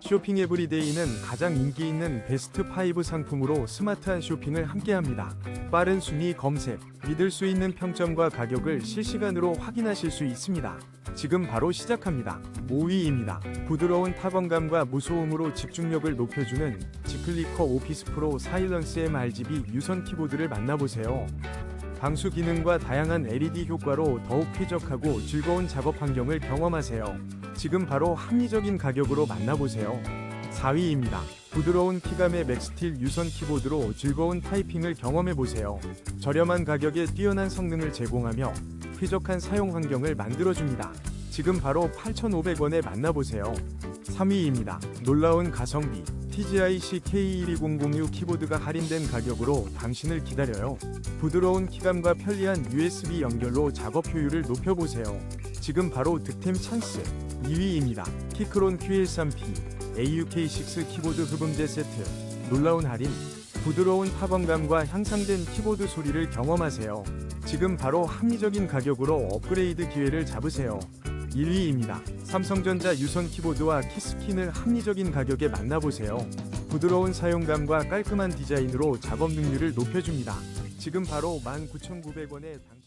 쇼핑 에브리데이는 가장 인기 있는 베스트 5 상품으로 스마트한 쇼핑을 함께합니다. 빠른 순위 검색, 믿을 수 있는 평점과 가격을 실시간으로 확인하실 수 있습니다. 지금 바로 시작합니다. 5위입니다. 부드러운 타건감과 무소음으로 집중력을 높여주는 지클리커 오피스 프로 사일런스 M RGB 유선 키보드를 만나보세요. 방수 기능과 다양한 LED 효과로 더욱 쾌적하고 즐거운 작업 환경을 경험하세요. 지금 바로 합리적인 가격으로 만나보세요. 4위입니다. 부드러운 키감의 맥스틸 유선 키보드로 즐거운 타이핑을 경험해보세요. 저렴한 가격에 뛰어난 성능을 제공하며 쾌적한 사용 환경을 만들어줍니다. 지금 바로 8,500원에 만나보세요. 3위입니다. 놀라운 가성비 TGI CK12006 키보드가 할인된 가격으로 당신을 기다려요. 부드러운 키감과 편리한 USB 연결로 작업 효율을 높여보세요. 지금 바로 득템 찬스 2위입니다. 키크론 Q13P AUK6 키보드 흡음재 세트 놀라운 할인 부드러운 타건감과 향상된 키보드 소리를 경험하세요. 지금 바로 합리적인 가격으로 업그레이드 기회를 잡으세요. 1위입니다. 삼성전자 유선 키보드와 키스킨을 합리적인 가격에 만나보세요. 부드러운 사용감과 깔끔한 디자인으로 작업 능률을 높여줍니다. 지금 바로 19,900원에 당...